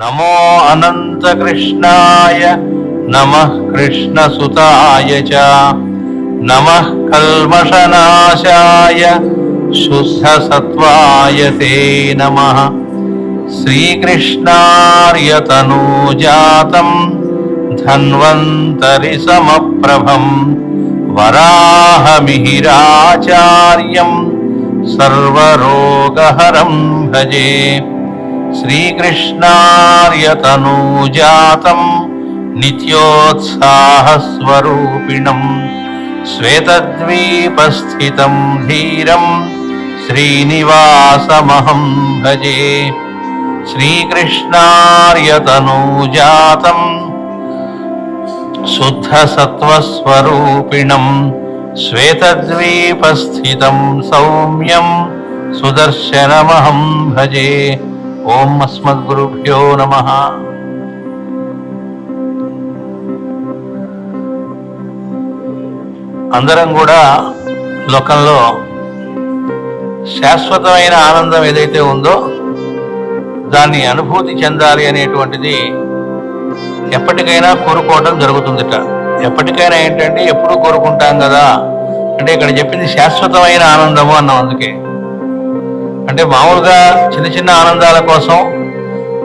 నమో అనంత కృష్ణాయ నమ కృష్ణసుతాయ చ. నమ కల్మషనాశాయ శుద్ధసత్వాయ తే నమ. శ్రీకృష్ణార్యతనూజాతం ధన్వంతరి సమప్రభం వరాహమిహిరాచార్యం సర్వరోగహరం భజే. శ్రీకృష్ణార్యతనూజాతం నిత్యోత్సాహస్వరూపిణం శ్వేతద్వీపస్థితం ధీరం శ్రీనివాసమహం భజే. శ్రీకృష్ణార్యతనూజాతం శుద్ధసత్వస్వరూపిణం శ్వేతద్వీపస్థితం సౌమ్యం సుదర్శనమహం భజే. ఓం అస్మద్గురుభ్యో నమ. అందరం కూడా లోకంలో శాశ్వతమైన ఆనందం ఏదైతే ఉందో దాన్ని అనుభూతి చెందాలి అనేటువంటిది ఎప్పటికైనా కోరుకోవటం జరుగుతుందిట. ఎప్పటికైనా ఏంటంటే ఎప్పుడు కోరుకుంటాం కదా. అంటే ఇక్కడ చెప్పింది శాశ్వతమైన ఆనందము అన్నాం అందుకే. అంటే మామూలుగా చిన్న చిన్న ఆనందాల కోసం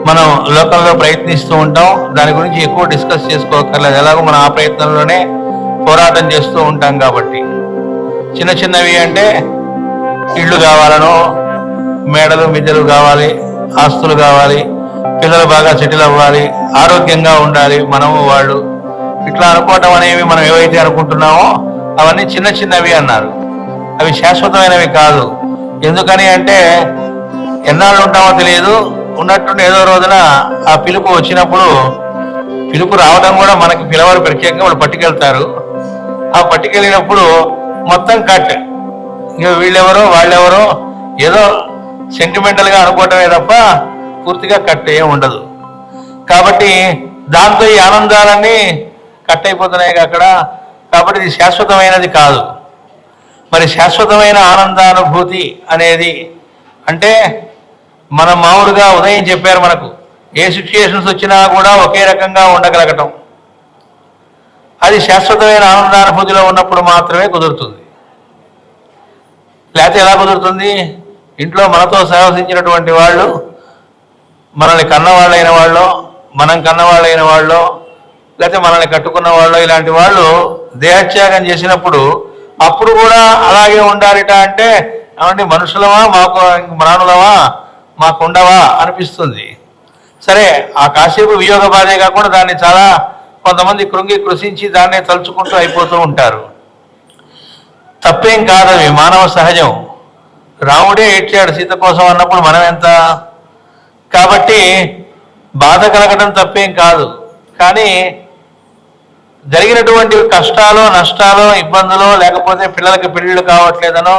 మనం లోకంలో ప్రయత్నిస్తూ ఉంటాం. దాని గురించి ఎక్కువ డిస్కస్ చేసుకోకర్లేదు ఎలాగో మనం ఆ ప్రయత్నంలోనే పోరాటం చేస్తూ ఉంటాం కాబట్టి. చిన్న చిన్నవి అంటే ఇళ్ళు కావాలనో మేడలు మిద్దెలు కావాలి ఆస్తులు కావాలి పిల్లలు బాగా సెటిల్ అవ్వాలి ఆరోగ్యంగా ఉండాలి మనము వాళ్ళు. ఇట్లా అనుకోవటం అనేవి మనం ఏవైతే అనుకుంటున్నామో అవన్నీ చిన్న చిన్నవి అన్నారు. అవి శాశ్వతమైనవి కాదు. ఎందుకని అంటే ఎన్నాళ్ళు ఉంటామో తెలియదు. ఉన్నట్టుండి ఏదో రోజున ఆ పిలుపు వచ్చినప్పుడు పిలుపు రావడం కూడా మనకి పిలవరు ప్రత్యేకంగా వాళ్ళు పట్టుకెళ్తారు. ఆ పట్టుకెళ్ళినప్పుడు మొత్తం కట్. ఇక వీళ్ళెవరో వాళ్ళెవరో ఏదో సెంటిమెంటల్గా అనుకోవటమే తప్ప పూర్తిగా కట్ ఏం ఉండదు. కాబట్టి దాంతో ఈ ఆనందాలన్నీ కట్ అయిపోతున్నాయి అక్కడ. కాబట్టి ఇది శాశ్వతమైనది కాదు. మరి శాశ్వతమైన ఆనందానుభూతి అనేది అంటే మనం మామూలుగా ఉదయం చెప్పారు మనకు. ఏ సిచ్యుయేషన్స్ వచ్చినా కూడా ఒకే రకంగా ఉండగలగటం. అది శాశ్వతమైన ఆనందానుభూతిలో ఉన్నప్పుడు మాత్రమే కుదురుతుంది. లేకపోతే ఎలా కుదురుతుంది? ఇంట్లో మనతో సహవసించినటువంటి వాళ్ళు మనల్ని కన్నవాళ్ళైన వాళ్ళు మనం కన్నవాళ్ళైన వాళ్ళు లేకపోతే మనల్ని కట్టుకున్న వాళ్ళు ఇలాంటి వాళ్ళు దేహత్యాగం చేసినప్పుడు అప్పుడు కూడా అలాగే ఉండాలిట అంటే ఏమంటే మనుషులమా మాకు ప్రాణులమా మాకు ఉండవా అనిపిస్తుంది. సరే ఆ కాసేపు వియోగ బాధే కాకుండా దాన్ని చాలా కొంతమంది కృంగి కృషించి దాన్నే తలుచుకుంటూ అయిపోతూ ఉంటారు. తప్పేం కాదవి మానవ సహజం. రాముడే ఏడ్చాడు సీత కోసం అన్నప్పుడు మనం ఎంత? కాబట్టి బాధ కలగడం తప్పేం కాదు. కానీ జరిగినటువంటి కష్టాలు నష్టాలు ఇబ్బందులు లేకపోతే పిల్లలకి పెళ్ళిళ్ళు కావట్లేదనో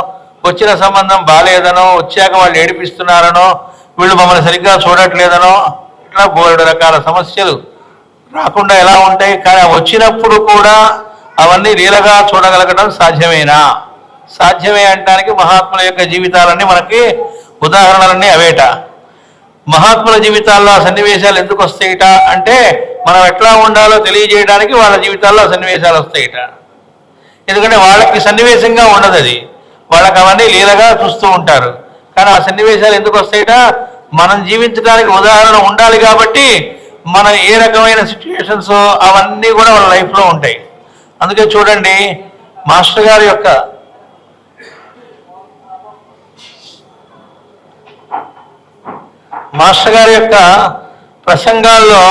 వచ్చిన సంబంధం బాగాలేదనో వచ్చాక వాళ్ళు ఏడిపిస్తున్నారనో వీళ్ళు మమ్మల్ని సరిగ్గా చూడట్లేదనో ఇట్లా బోరెడు రకాల సమస్యలు రాకుండా ఎలా ఉంటాయి? కానీ వచ్చినప్పుడు కూడా అవన్నీ లీలగా చూడగలగడం సాధ్యమేనా? సాధ్యమే అంటానికి మహాత్ముల యొక్క జీవితాలన్నీ మనకి ఉదాహరణలన్నీ అవేట. మహాత్ముల జీవితాల్లో ఆ సన్నివేశాలు ఎందుకు వస్తాయిట? అంటే మనం ఎట్లా ఉండాలో తెలియజేయడానికి వాళ్ళ జీవితాల్లో ఆ సన్నివేశాలు వస్తాయిట. ఎందుకంటే వాళ్ళకి సన్నివేశంగా ఉండదు అది. వాళ్ళకి అవన్నీ లీలగా చూస్తూ ఉంటారు. కానీ ఆ సన్నివేశాలు ఎందుకు వస్తాయిట? మనం జీవించడానికి ఉదాహరణ ఉండాలి కాబట్టి మన ఏ రకమైన సిచ్యువేషన్స్ అవన్నీ కూడా వాళ్ళ లైఫ్లో ఉంటాయి. అందుకే చూడండి మాస్టర్ గారి యొక్క మాస్టర్ గారి యొక్క ప్రసంగాల్లో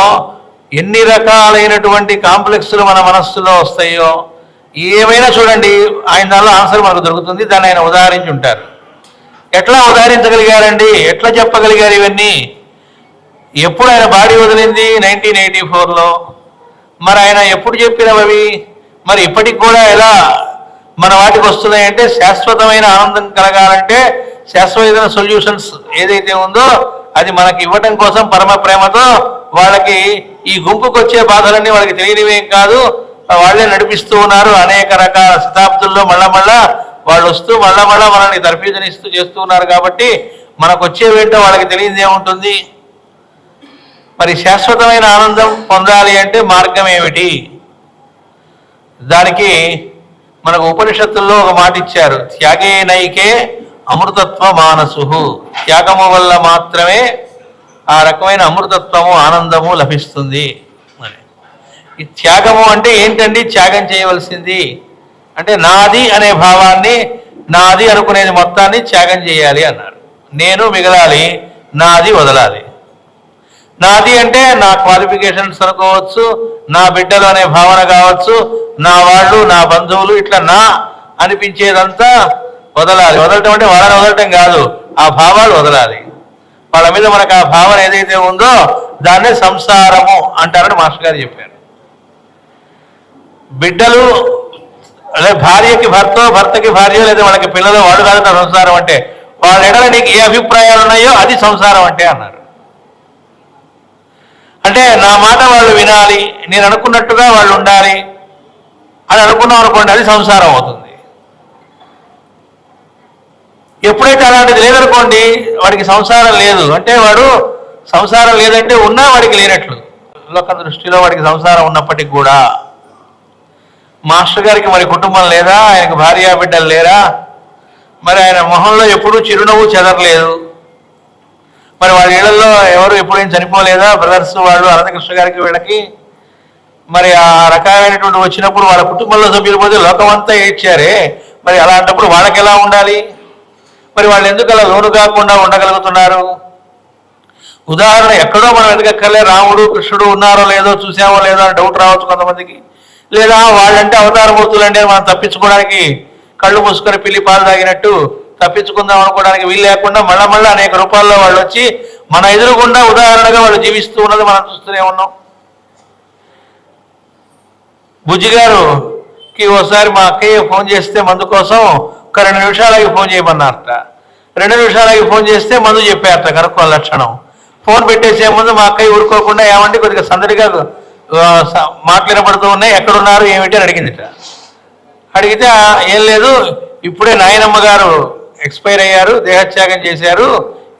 ఎన్ని రకాలైనటువంటి కాంప్లెక్స్లు మన మనస్సులో వస్తాయో ఏమైనా చూడండి ఆయన దానిలో ఆన్సర్ మనకు దొరుకుతుంది దాన్ని ఆయన ఉదాహరించి ఉంటారు. ఎట్లా ఉదాహరించగలిగారండి? ఎట్లా చెప్పగలిగారు ఇవన్నీ? ఎప్పుడు ఆయన బాడీ వదిలింది నైన్టీన్ ఎయిటీ ఫోర్లో? మరి ఆయన ఎప్పుడు చెప్పినవి మరి ఇప్పటికి కూడా ఎలా మన వాటికి వస్తున్నాయంటే శాశ్వతమైన ఆనందం కలగాలంటే శాశ్వతమైన సొల్యూషన్స్ ఏదైతే ఉందో అది మనకి ఇవ్వటం కోసం పరమ ప్రేమతో వాళ్ళకి ఈ గుంపుకు వచ్చే బాధలన్నీ వాళ్ళకి తెలియనివేం కాదు. వాళ్ళే నడిపిస్తూ ఉన్నారు. అనేక రకాల శతాబ్దుల్లో మళ్ళా మళ్ళా వాళ్ళు వస్తూ మళ్ళా మళ్ళా మనల్ని తర్ఫీదునిస్తూ చేస్తూ ఉన్నారు కాబట్టి మనకు వచ్చేవేంటో వాళ్ళకి తెలియదు ఏముంటుంది? మరి మరి శాశ్వతమైన ఆనందం పొందాలి అంటే మార్గం ఏమిటి? దానికి మనకు ఉపనిషత్తుల్లో ఒక మాట ఇచ్చారు. త్యాగే నైకే అమృతత్వ మానసు త్యాగము వల్ల మాత్రమే ఆ రకమైన అమృతత్వము ఆనందము లభిస్తుంది. అని. ఈ త్యాగము అంటే ఏంటండి? త్యాగం చేయవలసింది. అంటే నాది అనే భావాన్ని నాది అనుకునేది మొత్తాన్ని త్యాగం చేయాలి అన్నారు. నేను మిగలాలి నాది వదలాలి. నాది అంటే నా క్వాలిఫికేషన్స్ అనుకోవచ్చు నా బిడ్డలు అనే భావన కావచ్చు నా వాళ్ళు నా బంధువులు ఇట్లా నా అనిపించేదంతా వదలాలి. వదలటం అంటే వాళ్ళని వదలటం కాదు. ఆ భావాలు వదలాలి. వాళ్ళ మీద మనకు ఆ భావన ఏదైతే ఉందో దాన్నే సంసారము అంటారని మాస్టర్ గారు చెప్పారు. బిడ్డలు అదే భార్యకి భర్త భర్తకి భార్య లేదా వాళ్ళకి పిల్లలు వాళ్ళు కాదు నా సంసారం అంటే వాళ్ళ ఎడల నీకు ఏ అభిప్రాయాలు ఉన్నాయో అది సంసారం అంటే అన్నారు. అంటే నా మాట వాళ్ళు వినాలి నేను అనుకున్నట్టుగా వాళ్ళు ఉండాలి అని అనుకున్నాం అనుకోండి అది సంసారం అవుతుంది. ఎప్పుడైతే అలాంటిది లేదనుకోండి వాడికి సంసారం లేదు. అంటే వాడు సంసారం లేదంటే ఉన్నా వాడికి లేనట్లు. లోక దృష్టిలో వాడికి సంసారం ఉన్నప్పటికి కూడా మాస్టర్ గారికి మరి కుటుంబం లేదా ఆయనకు భార్య బిడ్డలు లేరా? మరి ఆయన మొహంలో ఎప్పుడూ చిరునవ్వు చెదరలేదు. మరి వాళ్ళ ఇళ్ళలో ఎవరు ఎప్పుడేం చనిపోలేదా? బ్రదర్స్ వాళ్ళు అనంతకృష్ణ గారికి వీళ్ళకి మరి ఆ రకమైనటువంటి వచ్చినప్పుడు వాళ్ళ కుటుంబంలో సభ్యులు పోతే లోకమంతా ఏడ్చారే. మరి అలాంటప్పుడు వాళ్ళకి ఎలా ఉండాలి? మరి వాళ్ళు ఎందుకు అలా లోను కాకుండా ఉండగలుగుతున్నారు? ఉదాహరణ ఎక్కడో మనం వెతకక్కర్లే రాముడు కృష్ణుడు ఉన్నారో లేదో చూసామో లేదో అని డౌట్ రావచ్చు కొంతమందికి. లేదా వాళ్ళంటే అవతారమూర్తులంటే మనం తప్పించుకోవడానికి కళ్ళు మూసుకొని పిల్లి పాలు తాగినట్టు తప్పించుకుందాం అనుకోవడానికి వీలు లేకుండా మళ్ళా మళ్ళీ అనేక రూపాల్లో వాళ్ళు వచ్చి మన ఎదురుకుండా ఉదాహరణగా వాళ్ళు జీవిస్తూ ఉన్నది మనం చూస్తూనే ఉన్నాం. బుజ్జి గారుకి ఓసారి మా అక్కయ్య ఫోన్ చేస్తే మందు కోసం ఒక రెండు నిమిషాలకి ఫోన్ చేయమన్నారట. రెండు నిమిషాలకి ఫోన్ చేస్తే మందు చెప్పారట కనుక్కోవాలి లక్షణం. ఫోన్ పెట్టేసే ముందు మా అక్కయ్య ఊరుకోకుండా ఏమంటే కొద్దిగా సందడిగా మాట్లాడబడుతూ ఉన్నాయి ఎక్కడున్నారు ఏమిటి అని అడిగిందిట. అడిగితే ఏం లేదు ఇప్పుడే నాయనమ్మ గారు ఎక్స్పైర్ అయ్యారు దేహత్యాగం చేశారు.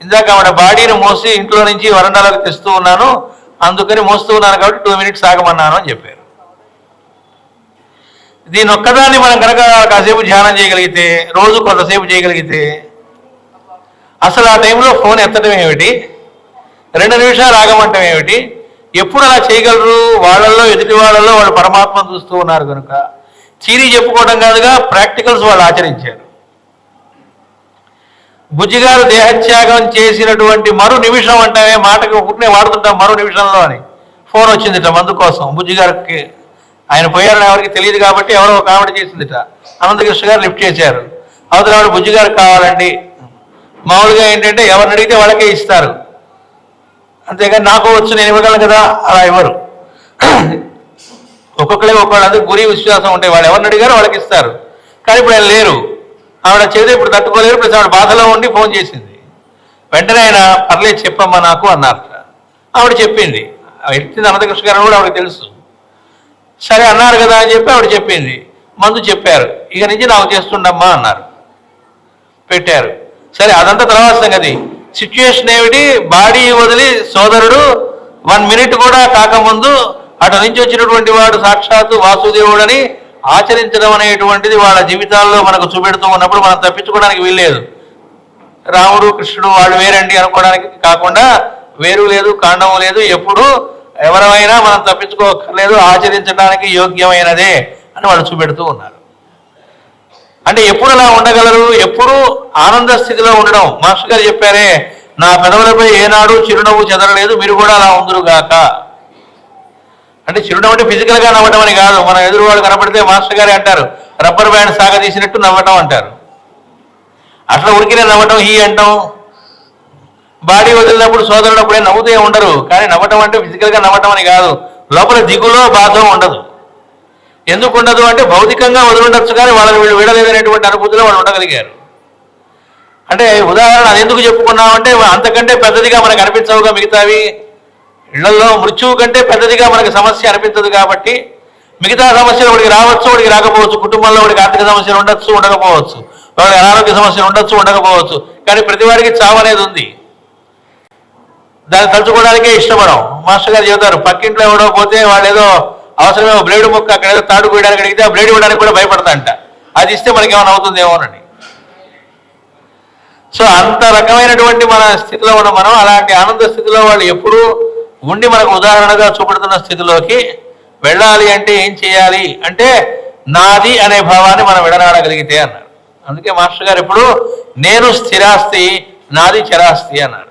ఇందాక ఆవిడ బాడీని మోసి ఇంట్లో నుంచి వరండాలోకి తెస్తూ ఉన్నాను. అందుకని మోస్తూ ఉన్నాను కాబట్టి టూ మినిట్స్ ఆగమన్నాను అని చెప్పారు. దీని ఒక్కదాన్ని మనం కనుక కాసేపు ధ్యానం చేయగలిగితే రోజు కొంతసేపు చేయగలిగితే అసలు ఆ టైంలో ఫోన్ ఎత్తడం ఏమిటి? రెండు నిమిషాలు ఆగమంటం ఏమిటి? ఎప్పుడు అలా చేయగలరు? వాళ్ళల్లో ఎదుటి వాళ్ళల్లో వాళ్ళు పరమాత్మను చూస్తూ ఉన్నారు కనుక చీరి చెప్పుకోవడం కాదుగా ప్రాక్టికల్స్ వాళ్ళు ఆచరించారు. బుజ్జిగారు దేహత్యాగం చేసినటువంటి మరో నిమిషం అంటామే మాటకు ఒకటినే వాడుతుంటాం మరో నిమిషంలో అని. ఫోన్ వచ్చిందిట మందు కోసం బుజ్జిగారికి ఆయన పోయారని ఎవరికి తెలియదు కాబట్టి ఎవరో ఒక ఆవిడ చేసిందిట. అనంతకృష్ణ గారు లిఫ్ట్ చేశారు. అవతల ఆవిడ బుజ్జిగారికి కావాలండి. మామూలుగా ఏంటంటే ఎవరిని అడిగితే వాళ్ళకే ఇస్తారు. అంతేగాని నాకు వచ్చు నేను ఇవ్వగలను కదా? అలా ఇవ్వరు. ఒక్కొక్కరే ఒక్కొక్కళ్ళందరూ గురి విశ్వాసం ఉంటాయి వాళ్ళు ఎవరిని అడిగారో వాళ్ళకి ఇస్తారు. కానీ ఇప్పుడు ఆయన లేరు. ఆవిడ చేతి ఇప్పుడు తట్టుకోలేరు ప్లస్ ఆవిడ బాధలో ఉండి ఫోన్ చేసింది. వెంటనే ఆయన పర్లేదు చెప్పమ్మా నాకు అన్నారట. ఆవిడ చెప్పింది. ఎత్తింది అనంతకృష్ణ గారు కూడా ఆవిడకి తెలుసు. సరే అన్నారు కదా అని చెప్పి ఆవిడ చెప్పింది. మందు చెప్పారు. ఇక నుంచి నాకు చేస్తుండమ్మా అన్నారు. పెట్టారు. సరే అదంతా తర్వాత సంగతి. సిచ్యుయేషన్ ఏమిటి? బాడీ వదిలి సోదరుడు వన్ మినిట్ కూడా కాకముందు అటు నుంచి వచ్చినటువంటి వాడు సాక్షాత్తు వాసుదేవుడని ఆచరించడం అనేటువంటిది వాళ్ళ జీవితాల్లో మనకు చూపెడుతూ ఉన్నప్పుడు మనం తప్పించుకోవడానికి వీల్లేదు. రాముడు కృష్ణుడు వాళ్ళు వేరండి అనుకోవడానికి కాకుండా వేరు లేదు కాండము లేదు. ఎప్పుడు ఎవరైనా మనం తప్పించుకోకర్లేదు ఆచరించడానికి యోగ్యమైనదే అని వాళ్ళు చూపెడుతూ ఉన్నారు. అంటే ఎప్పుడు అలా ఉండగలరు? ఎప్పుడు ఆనంద స్థితిలో ఉండడం? మాస్టర్ గారు చెప్పారే నా పెదవులపై ఏనాడు చిరునవ్వు చెదరలేదు మీరు కూడా అలా ఉందరుగాక అంటే చిరునవ్వు అంటే ఫిజికల్గా నవ్వటం అని కాదు మన ఎదురువాడు కనపడితే మాస్టర్ గారే అంటారు రబ్బర్ బ్యాండ్ సాగదీసినట్టు నవ్వటం అంటారు. అట్లా ఉరికినే నవ్వటం హీ అంటాం? బాడీ వదిలినప్పుడు సోదరుడు అప్పుడే నవ్వుతూ ఉండరు. కానీ నవ్వటం అంటే ఫిజికల్గా నవ్వటం అని కాదు. లోపల దిగులో బాధ ఉండదు. ఎందుకు ఉండదు అంటే భౌతికంగా వదిలిండొచ్చు కానీ వాళ్ళని వీళ్ళు వీడలేదనేటువంటి అనుభూతిలో వాళ్ళు ఉండగలిగారు. అంటే ఉదాహరణ అది ఎందుకు చెప్పుకున్నామంటే అంతకంటే పెద్దదిగా మనకు అనిపించవుగా మిగతావి? ఇళ్ళలో మృత్యువు కంటే పెద్దదిగా మనకి సమస్య అనిపించదు కాబట్టి మిగతా సమస్యలు వాడికి రావచ్చు వాడికి రాకపోవచ్చు. కుటుంబంలో వాడికి ఆర్థిక సమస్యలు ఉండొచ్చు ఉండకపోవచ్చు. వాడికి అనారోగ్య సమస్యలు ఉండొచ్చు ఉండకపోవచ్చు. కానీ ప్రతివాడికి చావు అనేది ఉంది. దాన్ని తలుచుకోవడానికే ఇష్టపడం మాస్టర్ గారు చెబుతారు పక్కింట్లో ఎవడో పోతే వాడు ఏదో అవసరమే బ్లేడ్ ముక్క అక్కడ ఏదో తాడు కోయడానికి అడిగితే ఆ బ్లేడ్ ఇవ్వడానికి కూడా భయపడతాంట అది ఇస్తే మనకి ఏమైనా అవుతుందేమోనని సో అంత రకమైనటువంటి మన స్థితిలో ఉన్న మనం అలాంటి ఆనంద స్థితిలో వాళ్ళు ఎప్పుడూ ఉండి మనకు ఉదాహరణగా చూపెడుతున్న స్థితిలోకి వెళ్ళాలి అంటే ఏం చేయాలి అంటే నాది అనే భావాన్ని మనం విడనాడగలిగితే అన్నారు. అందుకే మాస్టర్ గారు ఎప్పుడు నేను స్థిరాస్తి నాది చరాస్తి అన్నారు.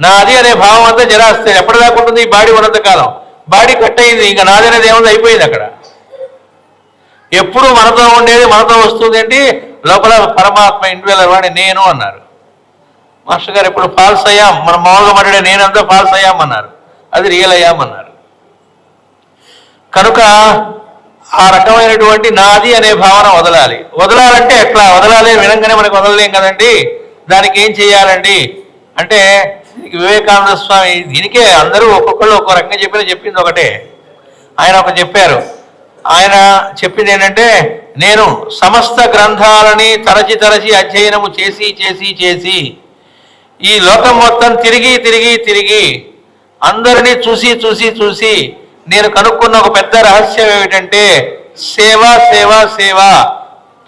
నాది అనే భావం అంతా జరాస్తే ఎప్పటిదాకా ఉంటుంది? ఈ బాడీ ఉన్నంత కాలం. బాడీ కట్ అయింది ఇంకా నాది అనేది ఏముంది? అయిపోయింది అక్కడ. ఎప్పుడు మనతో ఉండేది మనతో వస్తుంది ఏంటి? లోపల పరమాత్మ ఇండివిజువల్ వాడి నేను అన్నారు. మాస్టర్ గారు ఇప్పుడు ఫాల్స్ అయ్యాం. మనం మామూలుగా మాట్లాడే నేనంతా ఫాల్స్ అయ్యామన్నారు అది రియల్ అయ్యామన్నారు కనుక ఆ రకమైనటువంటి నాది అనే భావన వదలాలి. వదలాలంటే ఎట్లా? వదలాలి వినంగానే మనకు వదలలేం కదండి? దానికి ఏం చేయాలండి? అంటే వివేకానంద స్వామి దీనికే అందరూ ఒక్కొక్కళ్ళు ఒక్కో రకంగా చెప్పిన చెప్పింది ఒకటే. ఆయన ఒక చెప్పారు. ఆయన చెప్పింది ఏంటంటే నేను సమస్త గ్రంథాలని తరచి తరచి అధ్యయనము చేసి చేసి చేసి ఈ లోకం మొత్తం తిరిగి తిరిగి తిరిగి అందరినీ చూసి చూసి చూసి నేను కనుక్కున్న ఒక పెద్ద రహస్యం ఏమిటంటే సేవ సేవ సేవ.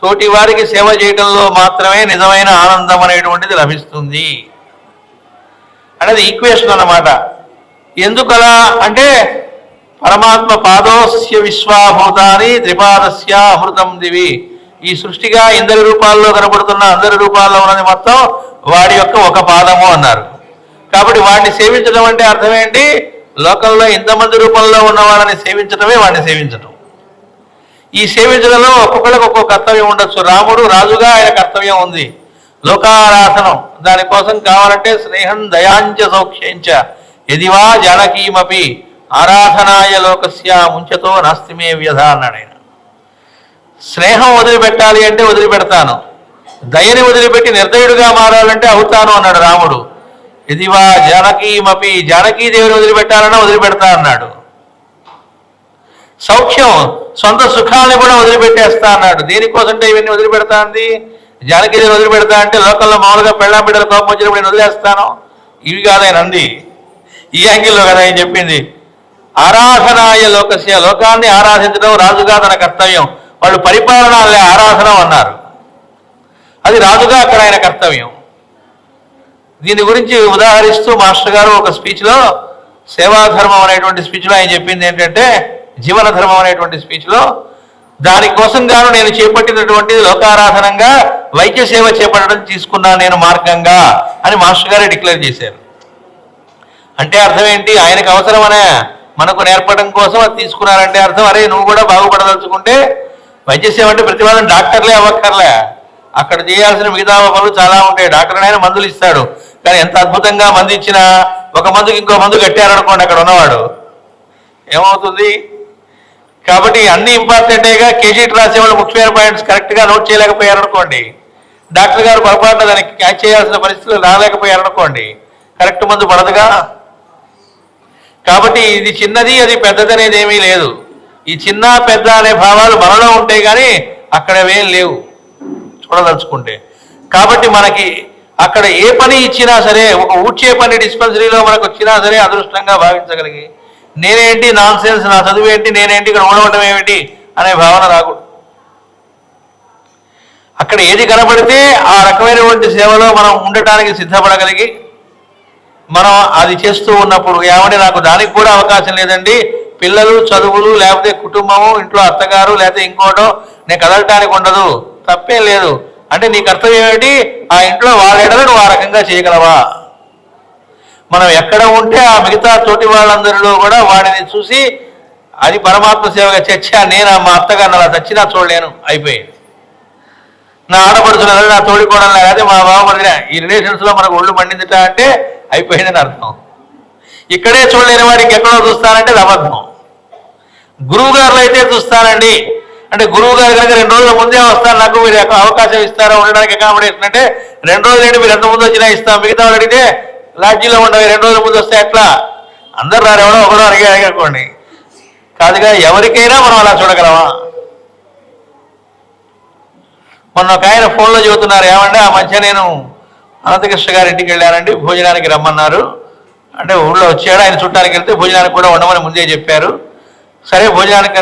తోటి వారికి సేవ చేయడంలో మాత్రమే నిజమైన ఆనందం అనేటువంటిది లభిస్తుంది. అనేది ఈక్వేషన్ అన్నమాట. ఎందుకలా అంటే పరమాత్మ పాదోస్య విశ్వాభూతాని త్రిపాదస్యాహృతం దివి. ఈ సృష్టిగా ఇందరి రూపాల్లో కనబడుతున్న అందరి రూపాల్లో ఉన్నది మొత్తం వాడి యొక్క ఒక పాదము అన్నారు. కాబట్టి వాడిని సేవించడం అంటే అర్థం ఏంటి? లోకంలో ఇంతమంది రూపంలో ఉన్న వాళ్ళని సేవించడమే వాడిని సేవించడం ఈ సేవించడంలో ఒక్కొక్కరికి ఒక్కొక్క కర్తవ్యం ఉండొచ్చు. రాముడు రాజుగా ఆయన కర్తవ్యం ఉంది. లోకారాధనం. దానికోసం కావాలంటే స్నేహం దయాంచ సౌఖ్యంచ. ఎదివా జానకీమపి ఆరాధనాయ లోకస్య ముంచతో నాస్తిమే వ్యధ అన్నాడు ఆయన. స్నేహం వదిలిపెట్టాలి అంటే వదిలిపెడతాను. దయని వదిలిపెట్టి నిర్దయుడుగా మారాలంటే అవుతాను అన్నాడు రాముడు. ఇదివా జానకీమపి జానకీదేవిని వదిలిపెట్టాలన్నా వదిలిపెడతా అన్నాడు. సౌఖ్యం సొంత సుఖాలను కూడా వదిలిపెట్టేస్తా అన్నాడు. దేనికోసం ఇవన్నీ వదిలిపెడతా అంది జానకీదేవి వదిలిపెడతా అంటే లోకల్లో మామూలుగా పెళ్ళాం బిడ్డలు కోపం వచ్చినప్పుడు నేను వదిలేస్తాను? ఇవి కాదని అంది. ఈ యాంగిల్లో కదా ఆయన చెప్పింది. ఆరాధనాయ లోకస్య లోకాన్ని ఆరాధించడం రాజుగా తన కర్తవ్యం. వాళ్ళు పరిపాలన ఆరాధన అన్నారు. అది రాజుగా అక్కడ ఆయన కర్తవ్యం. దీని గురించి ఉదాహరిస్తూ మాస్టర్ గారు ఒక స్పీచ్లో సేవాధర్మం అనేటువంటి స్పీచ్లో ఆయన చెప్పింది ఏంటంటే జీవన ధర్మం అనేటువంటి స్పీచ్లో దానికోసం గాను నేను చేపట్టినటువంటి లోకారాధనంగా వైద్య సేవ చేపట్టడం తీసుకున్నాను నేను మార్గంగా అని మాస్టర్ గారే డిక్లేర్ చేశారు. అంటే అర్థం ఏంటి? ఆయనకు అవసరమనే మనకు నేర్పడం కోసం అది తీసుకున్నారంటే అర్థం. అరే నువ్వు కూడా బాగుపడదలుచుకుంటే వైద్య సేవ అంటే ప్రతివాదం డాక్టర్లే అవ్వక్కర్లే. అక్కడ చేయాల్సిన మిగతా పనులు చాలా ఉంటాయి. డాక్టర్ అయినా మందులు ఇస్తాడు. కానీ ఎంత అద్భుతంగా మందు ఇచ్చినా ఒక మందుకి ఇంకో మందు కట్టారనుకోండి అక్కడ ఉన్నవాడు. ఏమవుతుంది? కాబట్టి అన్ని ఇంపార్టెంటేగా కేజీ రాసేవాళ్ళు ముఖ్యమైన పాయింట్స్ కరెక్ట్గా నోట్ చేయలేకపోయారనుకోండి. డాక్టర్ గారు పొరపాటున దానికి క్యాచ్ చేయాల్సిన పరిస్థితులు రాలేకపోయారనుకోండి కరెక్ట్ మందు పడదుగా? కాబట్టి ఇది చిన్నది అది పెద్దది అనేది ఏమీ లేదు. ఈ చిన్న పెద్ద అనే భావాలు మనలో ఉంటాయి కానీ అక్కడ లేవు. చూడదలుచుకుంటే. కాబట్టి మనకి అక్కడ ఏ పని ఇచ్చినా సరే ఒక ఊడ్చే పని డిస్పెన్సరీలో మనకు వచ్చినా సరే అదృష్టంగా భావించగలిగి నేనేంటి నాన్ సెన్స్ నా చదువు ఏంటి నేనేంటి ఇక్కడ ఉండవటం ఏమిటి అనే భావన రాకూడదు. అక్కడ ఏది కనబడితే ఆ రకమైనటువంటి సేవలో మనం ఉండటానికి సిద్ధపడగలిగి మనం అది చేస్తూ ఉన్నప్పుడు ఏమంటే నాకు దానికి కూడా అవకాశం లేదండి. పిల్లలు చదువులు లేకపోతే కుటుంబము ఇంట్లో అత్తగారు లేకపోతే ఇంకోటో నేను కదలటానికి ఉండదు. తప్పేం లేదు. అంటే నీ కర్తవ్యం ఏమిటి? ఆ ఇంట్లో వాళ్ళేడలో నువ్వు ఆ రకంగా చేయగలవా? మనం ఎక్కడ ఉంటే ఆ మిగతా తోటి వాళ్ళందరిలో కూడా వాడిని చూసి అది పరమాత్మ సేవగా చచ్చా నేను? మా అత్తగారిని అలా చచ్చినా చూడలేను. అయిపోయింది. నా ఆడపడుతున్నది నా తోడికోవడం లేకపోతే మా బావమరిది ఈ రిలేషన్స్లో మనకు ఒళ్ళు మండిందిట అంటే అయిపోయిందని అర్థం. ఇక్కడే చూడలేని వాడికి ఎక్కడో చూస్తానంటే అది అబద్ధం. గురువు గారులు అయితే చూస్తానండి అంటే గురువు గారు కనుక రెండు రోజుల ముందే వస్తారు నాకు మీరు అవకాశం ఇస్తారా ఉండడానికి అకామిడేషన్ అంటే రెండు రోజులు ఏంటి మీరు ఎంత ముందు వచ్చినా ఇస్తాం. మిగతా వాళ్ళు అడిగితే లాడ్జీలో ఉండవు రెండు రోజుల ముందు వస్తే ఎట్లా? అందరు రారు ఎవడో ఒకడో అడిగి అడగకండి కాదుగా ఎవరికైనా మనం అలా చూడగలమా? మొన్న ఒక ఆయన ఫోన్లో చెబుతున్నారు ఏమంటే ఆ మధ్య నేను అనంతకృష్ణ గారి ఇంటికి వెళ్ళానండి భోజనానికి రమ్మన్నారు. అంటే ఊళ్ళో వచ్చాడు ఆయన చుట్టానికి వెళ్తే భోజనానికి కూడా ఉండమని ముందే చెప్పారు. సరే భోజనానికి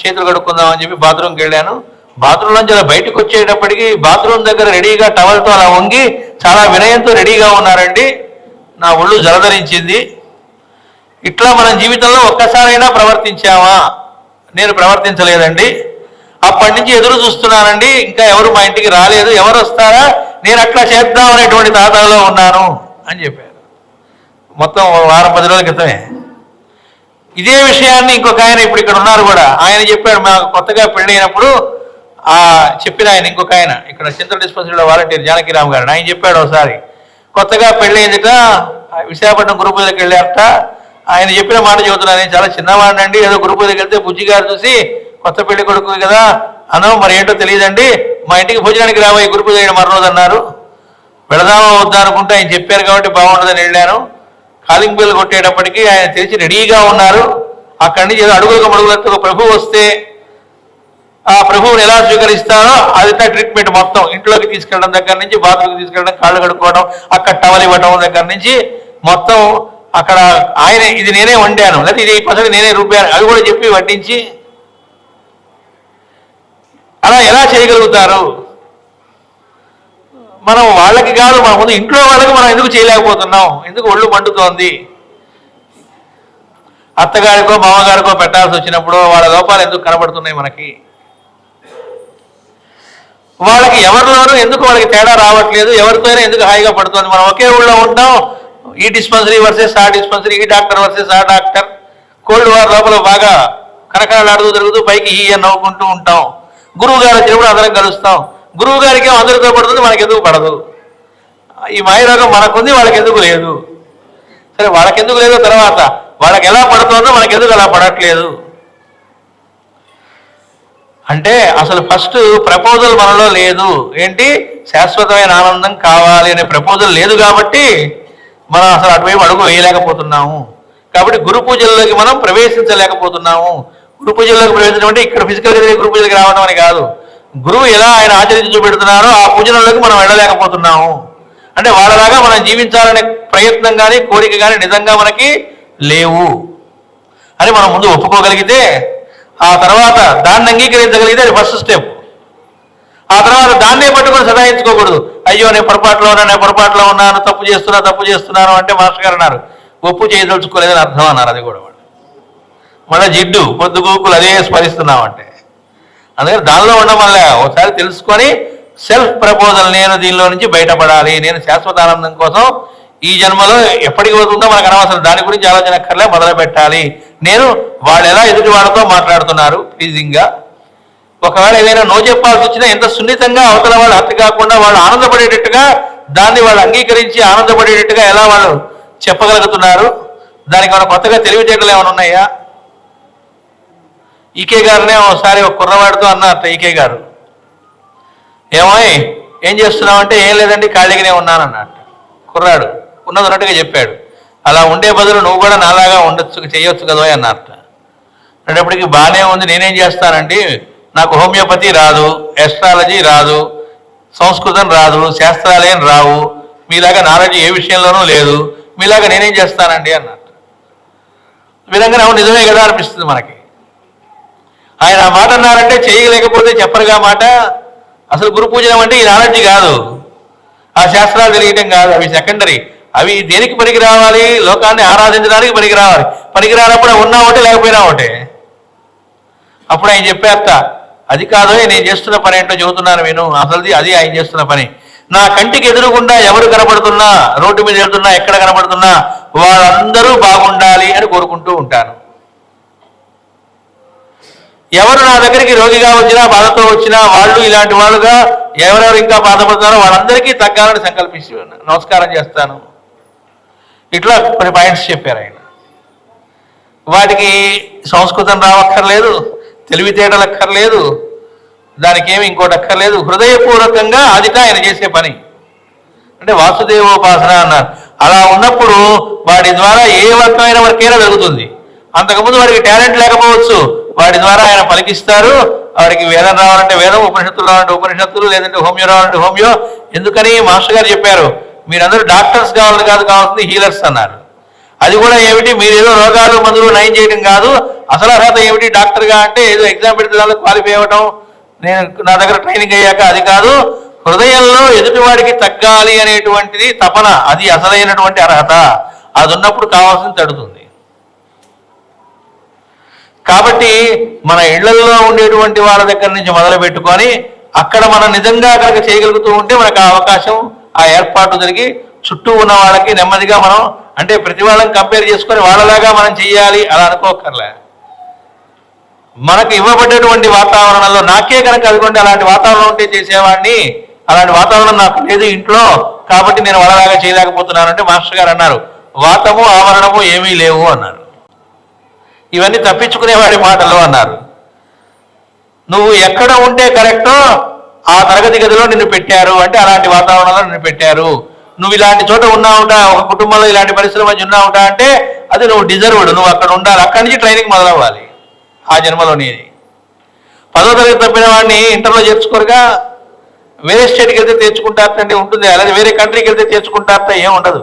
చేతులు కడుక్కుందాం అని చెప్పి బాత్రూమ్కి వెళ్ళాను. బాత్రూమ్ అలా బయటకు వచ్చేటప్పటికి బాత్రూమ్ దగ్గర రెడీగా టవల్తో అలా వంగి చాలా వినయంతో రెడీగా ఉన్నారండి. నా ఒళ్ళు జలధరించింది. ఇట్లా మన జీవితంలో ఒక్కసారైనా ప్రవర్తించామా నేను ప్రవర్తించలేదండి. అప్పటి నుంచి ఎదురు చూస్తున్నానండి. ఇంకా ఎవరు మా ఇంటికి రాలేదు. ఎవరు వస్తారా? నేను అట్లా చేద్దాం అనేటువంటి తాతలో ఉన్నాను అని చెప్పారు. మొత్తం వారం పది రోజుల క్రితమే. ఇదే విషయాన్ని ఇంకొక ఆయన ఇప్పుడు ఇక్కడ ఉన్నారు కూడా. ఆయన చెప్పాడు మాకు కొత్తగా పెళ్ళైనప్పుడు ఆ చెప్పిన ఆయన ఇంకొక ఆయన. ఇక్కడ సెంట్రల్ డిస్పెన్సరీలో వాలంటీర్ జానకిరామ్ గారు. ఆయన చెప్పాడు ఒకసారి కొత్తగా పెళ్ళైందిట విశాఖపట్నం గ్రూపు పూజలకు వెళ్ళారట. ఆయన చెప్పిన మాట చెబుతున్నాను. నేను చాలా చిన్నవాడినండి. ఏదో గురు వెళ్తే బుజ్జి గారు చూసి కొత్త పెళ్ళి కొడుకు కదా అనం మరి ఏంటో తెలియదండి. మా ఇంటికి భోజనానికి రావా ఈ పూజ అయిన మరోజు అన్నారు. వెళదామా వద్దా అనుకుంటే ఆయన చెప్పారు కాబట్టి బాగుంటుందని వెళ్ళాను. కాలింగ్ బెల్ కొట్టేటప్పటికి ఆయన తెలిసి రెడీగా ఉన్నారు. అక్కడి నుంచి ఏదో అడుగులకు మడుగులతో ఒక ప్రభు వస్తే ఆ ప్రభువుని ఎలా స్వీకరిస్తారో అది ట్రీట్మెంట్ మొత్తం. ఇంట్లోకి తీసుకెళ్ళడం దగ్గర నుంచి బాత్రూమ్కి తీసుకెళ్ళడం కాళ్ళు కడుక్కోవడం అక్కడ టవల్ ఇవ్వడం దగ్గర నుంచి మొత్తం అక్కడ ఆయన ఇది నేనే వండాను. లేదా ఇది పసడి నేనే రూపాను అది కూడా చెప్పి వడ్డించి అలా ఎలా చేయగలుగుతారు? మనం వాళ్ళకి కాదు మన ముందు ఇంట్లో వాళ్ళకి మనం ఎందుకు చేయలేకపోతున్నాం? ఎందుకు ఒళ్ళు మండుతోంది? అత్తగారికో మామగారికో పెట్టాల్సి వచ్చినప్పుడు వాళ్ళ లోపాలు ఎందుకు కనబడుతున్నాయి మనకి? వాళ్ళకి ఎవరిలోనూ ఎందుకు వాళ్ళకి తేడా రావట్లేదు? ఎవరితోనే ఎందుకు హాయిగా పడుతుంది? మనం ఒకే ఊళ్ళో ఉంటాం. ఈ డిస్పెన్సరీ వర్సెస్ ఆ డిస్పెన్సరీ ఈ డాక్టర్ వర్సెస్ ఆ డాక్టర్. కోల్డ్ వార్ లోపల బాగా కనకనలాడుతూ తిరుగుతూ పైకి ఈ అని నవ్వుకుంటూ ఉంటాం. గురువు గారు వచ్చినప్పుడు అందరం కలుస్తాం. గురువు గారికి అందరితో పడుతుంది మనకెందుకు పడదు. ఈ మాయరోగం మనకుంది వాళ్ళకి ఎందుకు లేదు. సరే వాళ్ళకి ఎందుకు లేదో తర్వాత? వాళ్ళకి ఎలా పడుతుందో మనకి ఎందుకు అలా పడట్లేదు. అంటే అసలు ఫస్ట్ ప్రపోజల్ మనలో లేదు. ఏంటి? శాశ్వతమైన ఆనందం కావాలి అనే ప్రపోజల్ లేదు కాబట్టి మనం అసలు అటువైపు అడుగు వేయలేకపోతున్నాము. కాబట్టి గురు పూజల్లోకి మనం ప్రవేశించలేకపోతున్నాము. గురు పూజల్లోకి ప్రవేశించడం అంటే ఇక్కడ ఫిజికల్గా గురు పూజలకు రావడం అని కాదు. గురువు ఎలా ఆయన ఆచరించి చూపెడుతున్నారో ఆ పూజలలోకి మనం వెళ్ళలేకపోతున్నాము. అంటే వాళ్ళలాగా మనం జీవించాలనే ప్రయత్నం కానీ కోరిక కానీ నిజంగా మనకి లేవు. అని మనం ముందు ఒప్పుకోగలిగితే ఆ తర్వాత దాన్ని అంగీకరించగలిగితే అది ఫస్ట్ స్టెప్ ఆ తర్వాత దాన్నే పట్టుకొని సదాయించుకోకూడదు అయ్యో నేను పొరపాటులో ఉన్నాను నేను పొరపాటులో ఉన్నాను తప్పు చేస్తున్నా తప్పు చేస్తున్నాను అంటే మాస్టర్ గారు అన్నారు. ఒప్పు చేయదలుచుకోలేదని అర్థం అన్నారు అది కూడా మళ్ళీ జిడ్డు పొద్దు గోకులు అదే స్మరిస్తున్నామంటే. అందుకని దానిలో ఉండడం వల్ల ఒకసారి తెలుసుకొని సెల్ఫ్ ప్రపోజల్ నేను దీనిలో నుంచి బయటపడాలి నేను శాశ్వతానందం కోసం ఈ జన్మలో ఎప్పటికి పోతుందో మనకు అనవసరం. దాని గురించి ఆలోచన అక్కర్లే మొదలు పెట్టాలి నేను వాళ్ళు ఎలా ఎదుటి వాళ్ళతో మాట్లాడుతున్నారు? ప్లీజింగ్గా ఒకవేళ ఏదైనా నో చెప్పాల్సి వచ్చినా ఎంత సున్నితంగా అవతల వాళ్ళు హత్య కాకుండా వాళ్ళు ఆనందపడేటట్టుగా దాన్ని వాళ్ళు అంగీకరించి ఆనందపడేటట్టుగా ఎలా వాళ్ళు చెప్పగలుగుతున్నారు? దానికి మన కొత్తగా తెలివితేటలు ఏమైనా ఉన్నాయా? ఈకే గారినే ఒకసారి ఒక కుర్రవాడితో అన్నారట ఈకే గారు. ఏమోయ్ ఏం చేస్తున్నామంటే ఏం లేదండి ఖాళీగానే ఉన్నాను అన్నట్టు కుర్రాడు ఉన్నది ఉన్నట్టుగా చెప్పాడు. అలా ఉండే బదులు నువ్వు కూడా నాలాగా ఉండొచ్చు చేయొచ్చు కదా అన్నారట అనేటప్పటికి బాగానే ఉంది నేనేం చేస్తానండి? నాకు హోమియోపతి రాదు ఎస్ట్రాలజీ రాదు సంస్కృతం రాదు శాస్త్రాలేం రావు మీలాగా నాలెడ్జ్ ఏ విషయంలోనూ లేదు మీలాగా నేనేం చేస్తానండి అన్నట్టు ఈ విధంగా అవును నిజమే కదా అనిపిస్తుంది మనకి. ఆయన ఆ మాట అన్నారంటే చేయలేకపోతే చెప్పరుగా మాట. అసలు గురు పూజనం అంటే ఈ నాలెడ్జ్ కాదు. ఆ శాస్త్రాలు తెలియటం కాదు. అవి సెకండరీ అవి దేనికి పనికి రావాలి? లోకాన్ని ఆరాధించడానికి పనికి రావాలి. పనికి రానప్పుడు ఉన్నా ఒకటే లేకపోయినా ఒకటే. అప్పుడు ఆయన చెప్పేస్తా అది కాదు నేను చేస్తున్న పని ఏంటో చెబుతున్నాను నేను అసలుది అది ఆయన చేస్తున్న పని. నా కంటికి ఎదురుగుండా ఎవరు కనబడుతున్నా? రోడ్డు మీద వెళ్తున్నా? ఎక్కడ కనబడుతున్నా? వాళ్ళందరూ బాగుండాలి అని కోరుకుంటూ ఉంటాను. ఎవరు నా దగ్గరికి రోగిగా వచ్చినా బాధతో వచ్చినా వాళ్ళు ఇలాంటి వాళ్ళుగా ఎవరెవరు ఇంకా బాధపడుతున్నారో వాళ్ళందరికీ తగ్గాలని సంకల్పించి నమస్కారం చేస్తాను. ఇట్లా కొన్ని పాయింట్స్ చెప్పారు ఆయన. వాటికి సంస్కృతం రావక్కర్లేదు తెలివితేటలు అక్కర్లేదు దానికి ఏమి ఇంకోటి అక్కర్లేదు హృదయపూర్వకంగా అదిట ఆయన చేసే పని. అంటే వాసుదేవోపాసన అన్నారు. అలా ఉన్నప్పుడు వాడి ద్వారా ఏ వర్గమైన వరకైనా జరుగుతుంది అంతకుముందు వాడికి టాలెంట్ లేకపోవచ్చు. వాటి ద్వారా ఆయన పలికిస్తారు. వాడికి వేదం రావాలంటే వేదం ఉపనిషత్తులు రావాలంటే ఉపనిషత్తులు లేదంటే హోమియో రావాలంటే హోమియో. ఎందుకని మాస్టర్ గారు చెప్పారు మీరందరూ డాక్టర్స్ కావాలని కాదు కావాల్సింది హీలర్స్ అన్నారు. అది కూడా ఏమిటి మీరు ఏదో రోగాలు మందులు నయం చేయడం కాదు. అసలు అర్హత ఏమిటి డాక్టర్గా అంటే ఏదో ఎగ్జామ్ పెడితే క్వాలిఫై అవ్వటం. నేను నా దగ్గర ట్రైనింగ్ అయ్యాక అది కాదు. హృదయంలో ఎదుటివాడికి తగ్గాలి అనేటువంటిది తపన అది అసలైనటువంటి అర్హత. అది ఉన్నప్పుడు కావాల్సింది తడుతుంది. కాబట్టి మన ఇళ్ళలో ఉండేటువంటి వాళ్ళ దగ్గర నుంచి మొదలు పెట్టుకొని అక్కడ మనం నిజంగా కనుక చేయగలుగుతూ ఉంటే మనకు ఆ అవకాశం ఆ ఏర్పాటు జరిగి చుట్టూ ఉన్న వాళ్ళకి నెమ్మదిగా మనం అంటే ప్రతి వాళ్ళని కంపేర్ చేసుకొని వాళ్ళలాగా మనం చెయ్యాలి అలా అనుకోకర్లే. మనకు ఇవ్వబడ్డటువంటి వాతావరణంలో నాకే కనుక అనుకోండి అలాంటి వాతావరణం ఉంటే చేసేవాడిని అలాంటి వాతావరణం నాకు లేదు ఇంట్లో కాబట్టి నేను వాళ్ళలాగా చేయలేకపోతున్నాను అంటే మాస్టర్ గారు అన్నారు వాతము ఆవరణము ఏమీ లేవు అన్నారు. ఇవన్నీ తప్పించుకునేవాడి మాటలు అన్నారు. నువ్వు ఎక్కడ ఉంటే కరెక్టో ఆ తరగతి గదిలో నిన్ను పెట్టారు అంటే అలాంటి వాతావరణంలో నిన్ను పెట్టారు. నువ్వు ఇలాంటి చోట ఉన్నావుటా ఒక కుటుంబంలో ఇలాంటి పరిశ్రమ మధ్య ఉన్నావుటా అంటే అది నువ్వు డిజర్వ్డ్ నువ్వు అక్కడ ఉండాలి. అక్కడి నుంచి ట్రైనింగ్ మొదలవ్వాలి ఆ జన్మలో నీది. పదో తరగతి తప్పిన వాడిని ఇంటర్లో చేర్చుకోరుగా. వేరే స్టేట్కి వెళ్తే తెచ్చుకుంటారంటే ఉంటుంది అలాగే వేరే కంట్రీకి వెళ్తే తెచ్చుకుంటారట ఏం ఉండదు.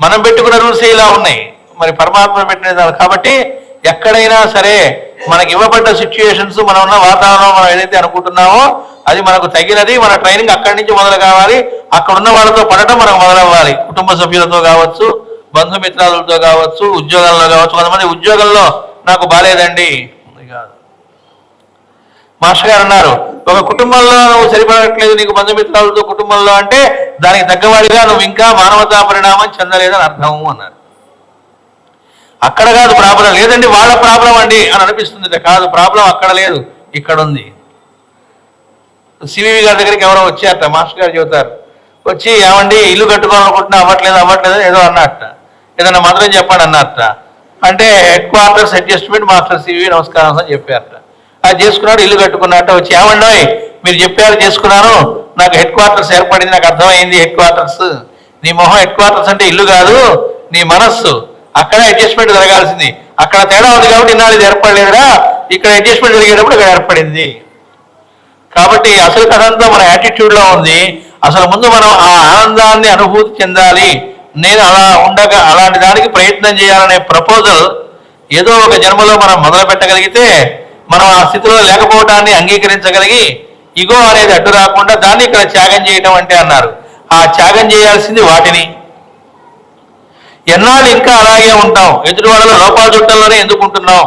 మనం పెట్టుకున్న రూల్స్ ఇలా ఉన్నాయి. మరి పరమాత్మ పెట్టిన కాబట్టి ఎక్కడైనా సరే మనకి ఇవ్వబడ్డ సిచ్యుయేషన్స్ మనం ఉన్న వాతావరణం మనం ఏదైతే అనుకుంటున్నామో అది మనకు తగినది మన ట్రైనింగ్ అక్కడి నుంచి మొదలు కావాలి. అక్కడ ఉన్న వాళ్ళతో పడటం మనకు మొదలవ్వాలి. కుటుంబ సభ్యులతో కావచ్చు బంధుమిత్రాలతో కావచ్చు ఉద్యోగాల్లో కావచ్చు. కొంతమంది ఉద్యోగంలో నాకు బాగాలేదండి కాదు. మాస్టర్ గారు అన్నారు ఒక కుటుంబంలో నువ్వు సరిపడట్లేదు నీకు బంధుమిత్రాలతో కుటుంబంలో అంటే దానికి తగ్గవాడిగా నువ్వు ఇంకా మానవతా పరిణామం చెందలేదని అర్థము అన్నారు. అక్కడ కాదు ప్రాబ్లం. లేదండి వాళ్ళ ప్రాబ్లం అండి అని అనిపిస్తుంది. కాదు ప్రాబ్లం అక్కడ లేదు ఇక్కడ ఉంది సివివి గారి దగ్గరికి ఎవరో వచ్చారట మాస్టర్ గారు చెబుతారు. వచ్చి ఏమండి ఇల్లు కట్టుకోవాలనుకుంటున్నా అవ్వట్లేదు అవ్వట్లేదు ఏదో అన్నట్ట ఏదన్నా మాత్రం చెప్పండి అన్నట్ట అంటే headquarters adjustment master CV నమస్కారం అని చెప్పారట. అది చేసుకున్నాడు ఇల్లు కట్టుకున్నట్ట వచ్చి ఏమండోయ్ మీరు చెప్పారు చేసుకున్నాను నాకు హెడ్ క్వార్టర్స్ ఏర్పడింది నాకు అర్థమైంది హెడ్ క్వార్టర్స్ నీ మొహం హెడ్ క్వార్టర్స్ అంటే ఇల్లు కాదు నీ మనస్సు. అక్కడే అడ్జస్ట్మెంట్ జరగాల్సింది. అక్కడ తేడా ఉంది కాబట్టి ఇన్నాళ్ళు ఇది ఏర్పడలేదురా. ఇక్కడ అడ్జస్ట్మెంట్ జరిగేటప్పుడు ఇక్కడ ఏర్పడింది. కాబట్టి అసలు కథ మన యాటిట్యూడ్లో ఉంది. అసలు ముందు మనం ఆ ఆనందాన్ని అనుభూతి చెందాలి. నేను అలా ఉండగా అలాంటి దానికి ప్రయత్నం చేయాలనే ప్రపోజల్ ఏదో ఒక జన్మలో మనం మొదలు పెట్టగలిగితే మనం ఆ స్థితిలో లేకపోవడాన్ని అంగీకరించగలిగి ఇగో అనేది అడ్డు రాకుండా దాన్ని ఇక్కడ త్యాగం చేయటం అంటే అన్నారు. ఆ త్యాగం చేయాల్సింది వాటిని. ఎన్నాళ్ళు ఇంకా అలాగే ఉంటాం? ఎదుటి వాళ్ళ లోపాల చుట్టంలోనే ఎందుకు ఉంటున్నాం?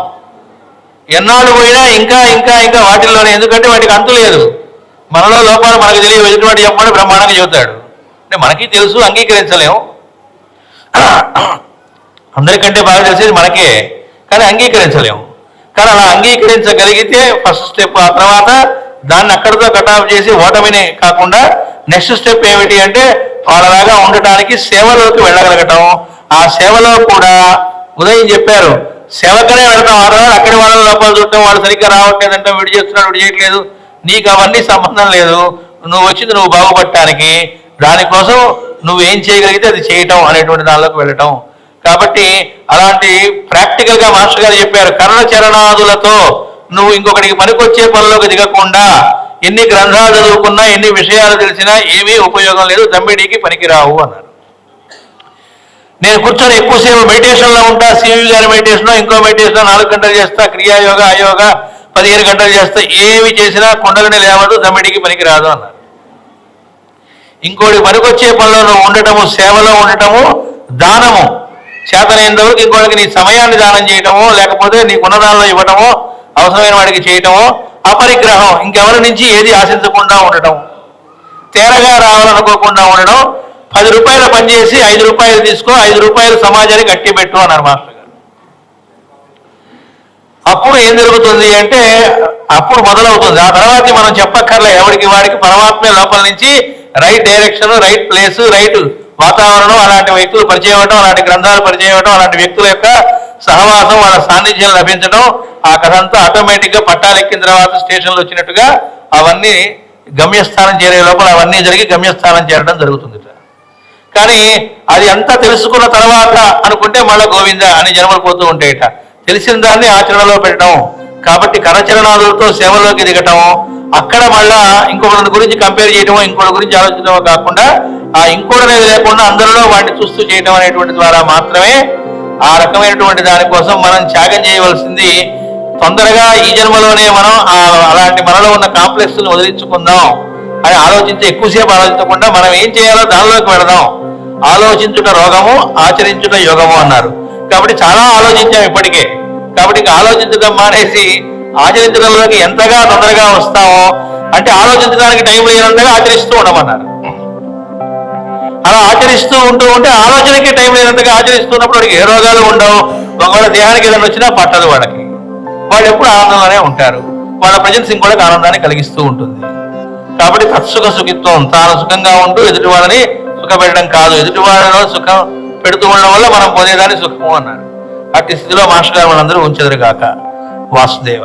ఎన్నాళ్ళు పోయినా ఇంకా ఇంకా ఇంకా వాటిల్లోనే ఎందుకంటే వాటికి అంతు లేదు. మనలో లోపాలు మనకు తెలియదు ఎదుటివాడు చెప్పమని బ్రహ్మాండంగా చెబుతాడు. అంటే మనకి తెలుసు అంగీకరించలేము. అందరికంటే బాగా తెలిసేది మనకే కానీ అంగీకరించలేము. కానీ అలా అంగీకరించగలిగితే ఫస్ట్ స్టెప్ ఆ తర్వాత దాన్ని అక్కడితో కటాఫ్ చేసి ఓటమిని కాకుండా నెక్స్ట్ స్టెప్ ఏమిటి అంటే వాళ్ళలాగా ఉండటానికి సేవలోకి వెళ్ళగలగటం. ఆ సేవలో కూడా ఉదయం చెప్పారు సేవకనే వెళ్తాం ఆ రోజు అక్కడి వాళ్ళ లోపల చూడటం వాళ్ళు సరిగ్గా రావట్లేదంటే విడి చేస్తున్నాడు విడి చేయట్లేదు. నీకు అవన్నీ సంబంధం లేదు నువ్వు వచ్చింది నువ్వు బాగుపడటానికి దానికోసం నువ్వు ఏం చేయగలిగితే అది చేయటం అనేటువంటి దానిలోకి వెళ్ళటం. కాబట్టి అలాంటి ప్రాక్టికల్గా మాస్టర్ గారు చెప్పారు కర్ణ చరణాదులతో నువ్వు ఇంకొకటికి పనికొచ్చే పనిలోకి దిగకుండా ఎన్ని గ్రంథాలు చదువుకున్నా ఎన్ని విషయాలు తెలిసినా ఏమీ ఉపయోగం లేదు దమ్మిడికి పనికిరావు అన్నారు. నేను కూర్చొని ఎక్కువసేపు మెడిటేషన్లో ఉంటా సివి గారి మెడిటేషన్ ఇంకో మెడిటేషన్ నాలుగు గంటలు చేస్తా క్రియాయోగ అయోగ పదిహేను గంటలు చేస్తా ఏమి చేసినా కొండగడ లేవదు దమ్మిడికి పనికిరాదు అన్నారు ఇంకోటి పనికొచ్చే పనిలో నువ్వు ఉండటము సేవలో ఉండటము దానము. చేతనైనంత వరకు ఇంకోటికి నీ సమయాన్ని దానం చేయటము లేకపోతే నీకున్న దానిలో ఇవ్వటము అవసరమైన వాడికి చేయటము అపరిగ్రహం. ఇంకెవరి నుంచి ఏది ఆశించకుండా ఉండటం? తేరగా రావాలనుకోకుండా ఉండడం పది రూపాయల పనిచేసి ఐదు రూపాయలు తీసుకో ఐదు రూపాయలు సమాజానికి కట్టి పెట్టు అన్నారు మాస్టర్ గారు. అప్పుడు ఏం జరుగుతుంది అంటే అప్పుడు మొదలవుతుంది. ఆ తర్వాత మనం చెప్పక్కర్లే ఎవరికి వాడికి పరమాత్మే లోపల నుంచి right direction right place right వాతావరణం అలాంటి వ్యక్తులు పరిచయం అవ్వడం అలాంటి గ్రంథాలు పరిచయం అవ్వడం అలాంటి వ్యక్తుల యొక్క సహవాసం వాళ్ళ సాన్నిధ్యం లభించడం ఆ కథ అంతా ఆటోమేటిక్గా పట్టాలెక్కిన తర్వాత స్టేషన్లో వచ్చినట్టుగా అవన్నీ గమ్యస్థానం చేరే లోపల అవన్నీ జరిగి గమ్యస్థానం చేరడం జరుగుతుంది. కానీ అది అంతా తెలుసుకున్న తర్వాత అనుకుంటే మళ్ళీ గోవింద అని జన్మలు పోతూ ఉంటాయట. తెలిసిన దాన్ని ఆచరణలో పెట్టడం. కాబట్టి కరచరణాలతో సేవలోకి దిగటం అక్కడ మళ్ళా ఇంకొకటి గురించి కంపేర్ చేయటం ఇంకొకటి గురించి ఆలోచించడం కాకుండా ఆ ఇంకోటి అనేది లేకుండా అందరిలో వాటిని చూస్తూ చేయడం అనేటువంటి ద్వారా మాత్రమే ఆ రకమైనటువంటి దానికోసం మనం త్యాగం చేయవలసింది. తొందరగా ఈ జన్మలోనే మనం అలాంటి మనలో ఉన్న కాంప్లెక్స్ని వదిలించుకుందాం. అని ఆలోచించి ఎక్కువసేపు ఆలోచించకుండా మనం ఏం చేయాలో దానిలోకి వెళదాం. ఆలోచించుట రోగము ఆచరించుట యోగము అన్నారు. కాబట్టి చాలా ఆలోచించాం ఇప్పటికే. కాబట్టి ఇంకా ఆలోచించడం మానేసి ఆచరించడంలోకి ఎంతగా తొందరగా వస్తామో అంటే ఆలోచించడానికి టైం లేనంతగా ఆచరిస్తూ ఉండమన్నారు. అలా ఆచరిస్తూ ఉంటూ ఉంటే ఆలోచనకి టైం లేనంతగా ఆచరిస్తున్నప్పుడు వాడికి ఏ రోగాలు ఉండవు. ఒకవేళ దేహానికి ఏదైనా వచ్చినా పట్టదు వాడికి. వాళ్ళు ఎప్పుడు ఆనందంగానే ఉంటారు. వాళ్ళ ప్రజెన్స్ కూడా ఆనందాన్ని కలిగిస్తూ ఉంటుంది. కాబట్టి తత్సుఖ సుఖిత్వం తాను సుఖంగా ఉంటూ ఎదుటివాడిని సుఖపెట్టడం కాదు. ఎదుటి సుఖం పెడుతూ ఉండడం వల్ల మనం పొందేదాన్ని సుఖము అన్నాడు. అట్టి స్థితిలో మాస్టర్ గారు మనందరూ ఉంచెదరు కాక వాసుదేవ.